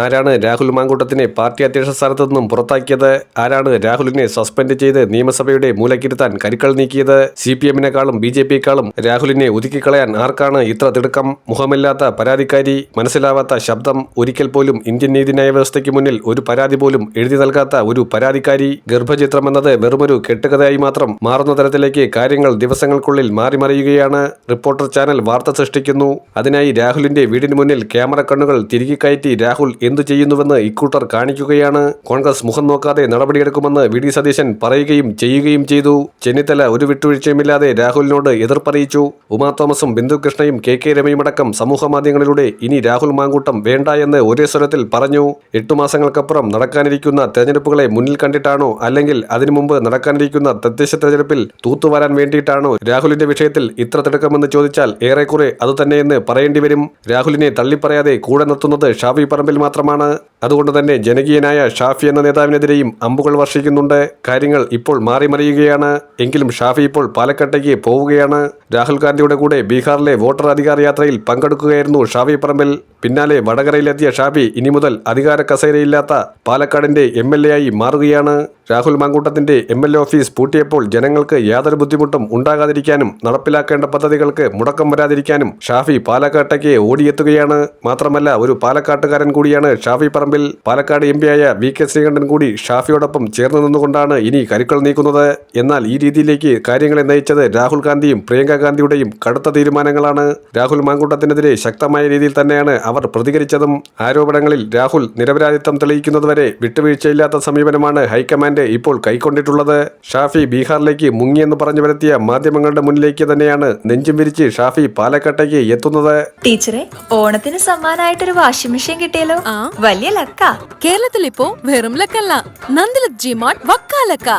ആരാണ് രാഹുൽ മാങ്കൂട്ടത്തിനെ പാർട്ടി അധ്യക്ഷ സ്ഥാനത്തു നിന്നും പുറത്താക്കിയത്? ആരാണ് രാഹുലിനെ സസ്പെൻഡ് ചെയ്ത് നിയമസഭയുടെ മൂലക്കിരുത്താൻ കരുക്കൾ നീക്കിയത്? സി പി എമ്മിനെക്കാളും ബി ജെ പിയെക്കാളും രാഹുലിനെ ഒതുക്കിക്കളയാൻ ആർക്കാണ് ഇത്ര തിടുക്കം? മുഖമില്ലാത്ത പരാതിക്കാരി മനസ്സിലാവാത്ത ശബ്ദം ഒരിക്കൽ പോലും ഇന്ത്യൻ നീതിന്യായ വ്യവസ്ഥയ്ക്ക് മുന്നിൽ ഒരു പരാതി പോലും എഴുതി നൽകാത്ത ഒരു പരാതിക്കാരി. ഗർഭചിത്രം എന്നത് വെറുമൊരു കെട്ടുകഥയായി മാത്രം മാറുന്ന തരത്തിലേക്ക് കാര്യങ്ങൾ ദിവസങ്ങൾക്കുള്ളിൽ മാറി മറിയുകയാണ്. റിപ്പോർട്ടർ ചാനൽ വാർത്ത സൃഷ്ടിക്കുന്നു. അതിനായി രാഹുലിന്റെ വീടിന് മുന്നിൽ ക്യാമറ കണ്ണുകൾ തിരികെ കയറ്റി രാഹുൽ എന്തു ചെയ്യുന്നുവെന്ന് ഇക്കൂട്ടർ കാണിക്കുകയാണ്. കോൺഗ്രസ് മുഖം നോക്കാതെ നടപടിയെടുക്കുമെന്ന് വി ഡി സതീശൻ പറയുകയും ചെയ്യുകയും ചെയ്തു. ചെന്നിത്തല ഒരു വിട്ടുവീഴ്ചയുമില്ലാതെ രാഹുലിനോട് എതിർപ്പറിയിച്ചു. ഉമാ തോമസും ബിന്ദു കൃഷ്ണയും കെ കെ രമയുമടക്കം സമൂഹ മാധ്യമങ്ങളിലൂടെ ഇനി രാഹുൽ മാങ്കൂട്ടം വേണ്ട എന്ന് ഒരേ സ്വരത്തിൽ പറഞ്ഞു. എട്ടു മാസങ്ങൾക്കപ്പുറം നടക്കാനിരിക്കുന്ന തെരഞ്ഞെടുപ്പുകളെ മുന്നിൽ കണ്ടിട്ടാണോ അല്ലെങ്കിൽ അതിനു മുമ്പ് നടക്കാനിരിക്കുന്ന തദ്ദേശ തെരഞ്ഞെടുപ്പിൽ തൂത്തുവരാൻ വേണ്ടിയിട്ടാണോ രാഹുലിന്റെ വിഷയത്തിൽ ഇത്ര തിടുക്കമെന്ന് ചോദിച്ചാൽ ഏറെക്കുറെ അതുതന്നെയെന്ന് പറയേണ്ടി വരും രാഹുലിനെ തള്ളിപ്പറയാതെ കൂടെ നിർത്തുന്നത് ഷാഫി പറമ്പിൽ മാത്രമാണ്. അതുകൊണ്ട് തന്നെ ജനകീയനായ ഷാഫി എന്ന നേതാവിനെതിരെയും അമ്പുകൾ വർഷിക്കുന്നുണ്ട്. കാര്യങ്ങൾ ഇപ്പോൾ മാറിമറിയുകയാണ്. എങ്കിലും ഷാഫി ഇപ്പോൾ പാലക്കാട്ടേക്ക് പോവുകയാണ്. രാഹുൽ ഗാന്ധിയുടെ കൂടെ ബീഹാറിലെ വോട്ടർ അധികാര യാത്രയിൽ പങ്കെടുക്കുകയായിരുന്നു ഷാഫി പറമ്പിൽ. പിന്നാലെ വടകരയിലെത്തിയ ഷാഫി ഇനി മുതൽ അധികാര കസേരയില്ലാത്ത പാലക്കാടിന്റെ എം എൽ എ ആയി മാറുകയാണ്. രാഹുൽ മാങ്കൂട്ടത്തിന്റെ എം എൽ എ ഓഫീസ് പൂട്ടിയപ്പോൾ ജനങ്ങൾക്ക് യാതൊരു ബുദ്ധിമുട്ടും ഉണ്ടാകാതിരിക്കാനും നടപ്പിലാക്കേണ്ട പദ്ധതികൾക്ക് മുടക്കം വരാതിരിക്കാനും ഷാഫി പാലക്കാട്ടേക്ക് ഓടിയെത്തുകയാണ്. മാത്രമല്ല ഒരു പാലക്കാട്ടുകാരൻ കൂടിയാണ് ഷാഫി പറമ്പിൽ. പാലക്കാട് എം ആയ വി കെ ശ്രീകണ്ഠൻ കൂടി ഷാഫിയോടൊപ്പം ചേർന്ന് നിന്നുകൊണ്ടാണ് ഇനി കരുക്കൾ നീക്കുന്നത്. എന്നാൽ ഈ രീതിയിലേക്ക് കാര്യങ്ങളെ നയിച്ചത് രാഹുൽ ഗാന്ധിയും പ്രിയങ്ക ഗാന്ധിയുടെയും കടുത്ത തീരുമാനങ്ങളാണ്. രാഹുൽ മാങ്കൂട്ടത്തിനെതിരെ ശക്തമായ രീതിയിൽ തന്നെയാണ് അവർ പ്രതികരിച്ചതും ആരോപണങ്ങളിൽ രാഹുൽ നിരപരാധിത്വം തെളിയിക്കുന്നതുവരെ വിട്ടുവീഴ്ചയില്ലാത്ത സമീപനമാണ് ഹൈക്കമാൻഡ് ഇപ്പോൾ കൈക്കൊണ്ടിട്ടുള്ളത്. ഷാഫി ബീഹാറിലേക്ക് മുങ്ങിയെന്ന് പറഞ്ഞു വരുത്തിയ മാധ്യമങ്ങളുടെ മുന്നിലേക്ക് തന്നെയാണ് നെഞ്ചും വിരിച്ച് ഷാഫി പാലക്കാട്ടേക്ക് എത്തുന്നത്. ടീച്ചറെ ഓണത്തിന് സമ്മാനമായിട്ടൊരു വാഷിംഗ് മെഷീൻ കിട്ടിയല്ലോ. ആ. വലിയ ലക്ക. കേരളത്തിൽ ഇപ്പോ വെറും ലക്കല്ല. നന്ദിലത് ജിമാർട്ട് വക്കാലക്ക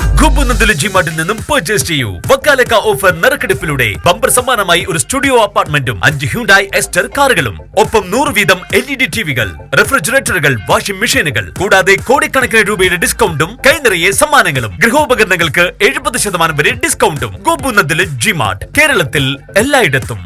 ജിമാർട്ടിൽ നിന്നും പർച്ചേസ് ചെയ്യൂ. വക്കാലക്ക ഓഫർ നറുക്കെടുപ്പിലൂടെ. ബമ്പർ സമ്മാനമായി ഒരു സ്റ്റുഡിയോ അപ്പാർട്ട്മെന്റും അഞ്ച് ഹ്യൂണ്ടായി എസ്റ്റർ കാറുകളും ഒപ്പം നൂറ് വീതം എൽ ഇ ഡി ടിവികൾ റെഫ്രിജറേറ്ററുകൾ വാഷിംഗ് മെഷീനുകൾ കൂടാതെ കോടിക്കണക്കിന് രൂപയുടെ ഡിസ്കൗണ്ടും കൈനിറയെ സമ്മാനങ്ങളും. ഗൃഹോപകരണങ്ങൾക്ക് എഴുപത് ശതമാനം വരെ ഡിസ്കൗണ്ടും. ഗോപുനദിലെ ജിമാർട്ട് കേരളത്തിൽ എല്ലായിടത്തും.